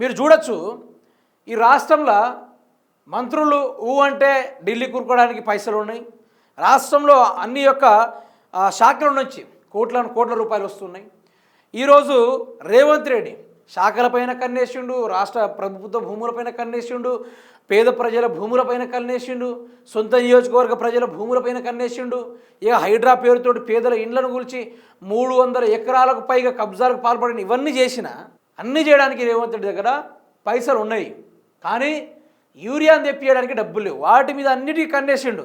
మీరు చూడొచ్చు ఈ రాష్ట్రంలో మంత్రులు ఊ అంటే ఢిల్లీ కూరుకోవడానికి పైసలు ఉన్నాయి. రాష్ట్రంలో అన్ని యొక్క శాఖల నుంచి కోట్ల కోట్ల రూపాయలు వస్తున్నాయి. ఈరోజు రేవంత్ రెడ్డి శాఖలపైన కన్నేసిండు రాష్ట్ర ప్రభుత్వ భూములపైన కన్నేసిండు పేద ప్రజల భూములపైన కన్నేసిండు సొంత నియోజకవర్గ ప్రజల భూములపైన కన్నేసిండు. ఇక హైడ్రా పేరుతోటి పేదల ఇండ్లను గురించి మూడు వందల ఎకరాలకు పైగా కబ్జాలకు పాల్పడిన ఇవన్నీ చేసిన అన్నీ చేయడానికి రేవంత్ రెడ్డి దగ్గర పైసలు ఉన్నాయి. కానీ యూరియాని తెప్పియడానికి డబ్బులు లేవు. వాటి మీద అన్నిటికీ కన్నేసిండు.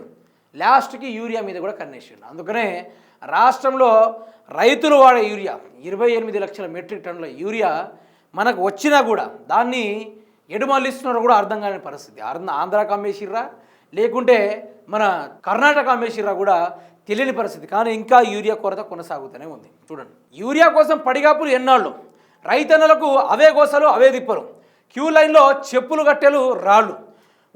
లాస్ట్కి యూరియా మీద కూడా కన్నేసిండు. అందుకనే రాష్ట్రంలో రైతులు వాడే యూరియా ఇరవై ఎనిమిది లక్షల మెట్రిక్ టన్నుల యూరియా మనకు వచ్చినా కూడా దాన్ని ఎడుమల్లిస్తున్నారో కూడా అర్థం కాని పరిస్థితి. అర్థం ఆంధ్రాకి అమ్మేసిర్రా లేకుంటే మన కర్ణాటక అమ్మేసిర్రా కూడా తెలియని పరిస్థితి. కానీ ఇంకా యూరియా కొరత కొనసాగుతూనే ఉంది. చూడండి. యూరియా కోసం పడిగాపులు ఎన్నాళ్ళు? రైతన్నలకు అవే గోసలు అవే దిప్పలు క్యూ లైన్లో చెప్పులు గట్టెలు రాళ్ళు.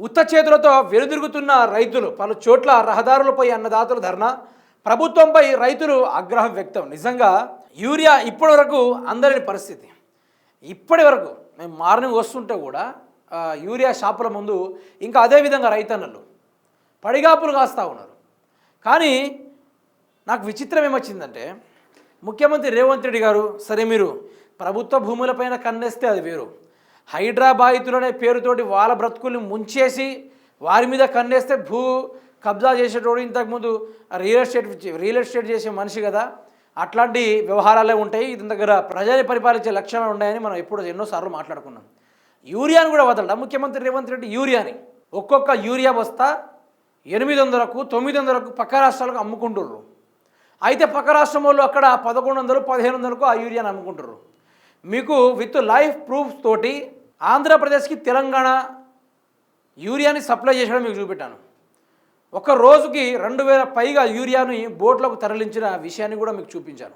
ఉత్త చేతులతో వెనుదిరుగుతున్న రైతులు పలు చోట్ల రహదారులపై అన్నదాతలు ధర్నా. ప్రభుత్వంపై రైతులు ఆగ్రహం వ్యక్తం. నిజంగా యూరియా ఇప్పటి వరకు అందరిని పరిస్థితి. ఇప్పటి వరకు మేము మార్నింగ్ వస్తుంటే కూడా యూరియా షాపుల ముందు ఇంకా అదే విధంగా రైతన్నలు పడిగాపులు కాస్తూ ఉన్నారు. కానీ నాకు విచిత్రం ఏమొచ్చిందంటే ముఖ్యమంత్రి రేవంత్ రెడ్డి గారు సరే మీరు ప్రభుత్వ భూములపైన కన్నేస్తే అది వేరు. హైడ్రా బాధితులనే పేరుతోటి వాళ్ళ బ్రతుకుల్ని ముంచేసి వారి మీద కన్నేస్తే భూ కబ్జా చేసేటోడు ఇంతకుముందు రియల్ ఎస్టేట్ రియల్ ఎస్టేట్ చేసే మనిషి కదా. అట్లాంటి వ్యవహారాలే ఉంటాయి. ఇతని దగ్గర ప్రజల్ని పరిపాలించే లక్షణాలు ఉన్నాయని మనం ఎప్పుడు ఎన్నోసార్లు మాట్లాడుకున్నాం. యూరియాని కూడా వదలడా ముఖ్యమంత్రి రేవంత్ రెడ్డి యూరియాని. ఒక్కొక్క యూరియా బస్తా ఎనిమిది వందలకు తొమ్మిది వందలకు పక్క రాష్ట్రాలకు అమ్ముకుంటుర్రు. అయితే పక్క రాష్ట్రం వాళ్ళు అక్కడ పదకొండు వందలు పదిహేను వందలకు ఆ యూరియాని అమ్ముకుంటుర్రు. మీకు విత్ లైఫ్ ప్రూఫ్ తోటి ఆంధ్రప్రదేశ్కి తెలంగాణ యూరియాని సప్లై చేసడం మీకు చూపెట్టాను. ఒక రోజుకి రెండు వేల పైగా యూరియాని బోట్లకు తరలించిన విషయాన్ని కూడా మీకు చూపించాను.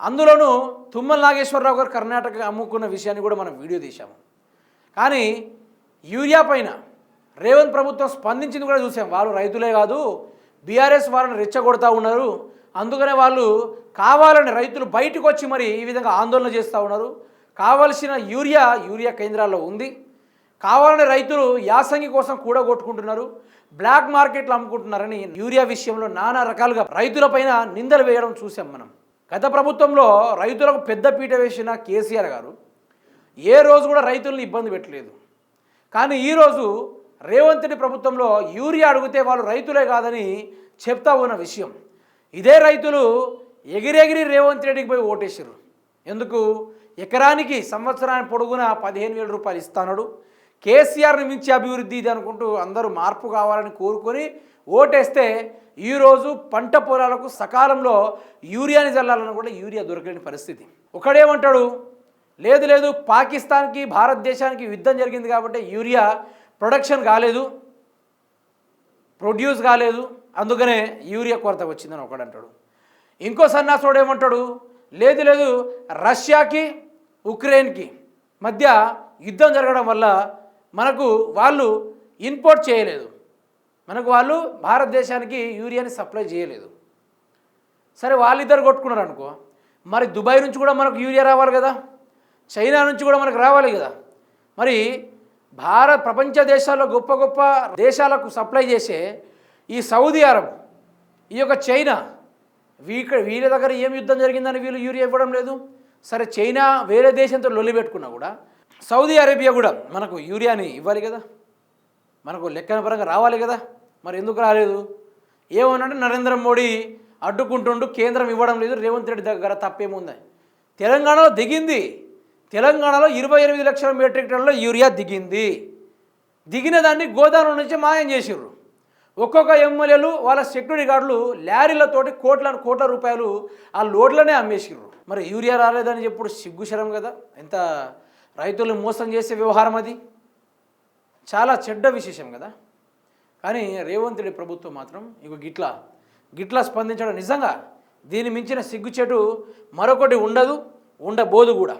అందులోనూ తుమ్మల నాగేశ్వరరావు గారు కర్ణాటక అమ్ముకున్న విషయాన్ని కూడా మనం వీడియో తీశాము. కానీ యూరియా పైన రేవంత్ ప్రభుత్వం స్పందించింది కూడా చూసాం. వాళ్ళు రైతులే కాదు బీఆర్ఎస్ వాళ్ళని రెచ్చగొడతా ఉన్నారు. అందుకనే వాళ్ళు కావాలని రైతులు బయటకు వచ్చి మరి ఈ విధంగా ఆందోళన చేస్తూ ఉన్నారు. కావలసిన యూరియా యూరియా కేంద్రాల్లో ఉంది. కావాలని రైతులు యాసంగి కోసం కూడగొట్టుకుంటున్నారు. బ్లాక్ మార్కెట్లో అమ్ముకుంటున్నారని యూరియా విషయంలో నానా రకాలుగా రైతులపైన నిందలు వేయడం చూసాం మనం. గత ప్రభుత్వంలో రైతులకు పెద్ద పీట వేసిన కేసీఆర్ గారు ఏ రోజు కూడా రైతుల్ని ఇబ్బంది పెట్టలేదు. కానీ ఈరోజు రేవంత్ రెడ్డి ప్రభుత్వంలో యూరియా అడిగితే వాళ్ళు రైతులే కాదని చెప్తా ఉన్న విషయం. ఇదే రైతులు ఎగిరెగిరి రేవంత్ రెడ్డికి పోయి ఓటేసారు ఎందుకు? ఎకరానికి సంవత్సరానికి పొడుగున పదిహేను వేల రూపాయలు ఇస్తానడు. కేసీఆర్ని మించి అభివృద్ధి ఇది అనుకుంటూ అందరూ మార్పు కావాలని కోరుకొని ఓటేస్తే ఈరోజు పంట పొలాలకు సకాలంలో యూరియాని చల్లాలని కూడా యూరియా దొరకలేని పరిస్థితి. ఒకడేమంటాడు? లేదు లేదు పాకిస్తాన్కి భారతదేశానికి యుద్ధం జరిగింది కాబట్టి యూరియా ప్రొడక్షన్ కాలేదు. ప్రొడ్యూస్ కాలేదు. అందుకనే యూరియా కొరత వచ్చిందని ఒకడంటాడు. ఇంకో సన్నాసుడు ఏమంటాడు? లేదు లేదు రష్యాకి ఉక్రెయిన్కి మధ్య యుద్ధం జరగడం వల్ల మనకు వాళ్ళు ఇంపోర్ట్ చేయలేదు. మనకు వాళ్ళు భారతదేశానికి యూరియాని సప్లై చేయలేదు. సరే వాళ్ళిద్దరు కొట్టుకున్నారు అనుకో. మరి దుబాయ్ నుంచి కూడా మనకు యూరియా రావాలి కదా? చైనా నుంచి కూడా మనకు రావాలి కదా? మరి భారత్ ప్రపంచ దేశాల్లో గొప్ప గొప్ప దేశాలకు సప్లై చేసే ఈ సౌదీ అరబ్ ఈ యొక్క చైనా వీక వీళ్ళ దగ్గర ఏం యుద్ధం జరిగిందని వీళ్ళు యూరియా ఇవ్వడం లేదు. సరే చైనా వేరే దేశంతో లొల్లి పెట్టుకున్నా కూడా సౌదీ అరేబియా కూడా మనకు యూరియాని ఇవ్వాలి కదా. మనకు లెక్కన పరంగా రావాలి కదా. మరి ఎందుకు రాలేదు? ఏమనంటే నరేంద్ర మోడీ అడ్డుకుంటుండు కేంద్రం ఇవ్వడం లేదు. రేవంత్ రెడ్డి దగ్గర తప్పేముంది? తెలంగాణలో దిగింది. తెలంగాణలో ఇరవై ఎనిమిది లక్షల మెట్రిక్ టన్నుల యూరియా దిగింది. దిగిన దాన్ని గోదావరి నుంచి మాయం చేసిర్రు. ఒక్కొక్క ఎమ్మెల్యేలు వాళ్ళ సెక్యూరిటీ గార్డులు లారీలతోటి కోట్ల కోట్ల రూపాయలు ఆ లోడ్లనే అమ్మేసిర్రు. మరి యూరియా రాలేదని చెప్పుడు సిగ్గుశరం కదా? ఎంత రైతులు మోసం చేసే వ్యవహారం అది? చాలా చెడ్డ విశేషం కదా? కానీ రేవంత్ రెడ్డి ప్రభుత్వం మాత్రం ఇక గిట్లా గిట్లా స్పందించడం నిజంగా దీని మించిన సిగ్గుచేటు మరొకటి ఉండదు ఉండబోదు కూడా.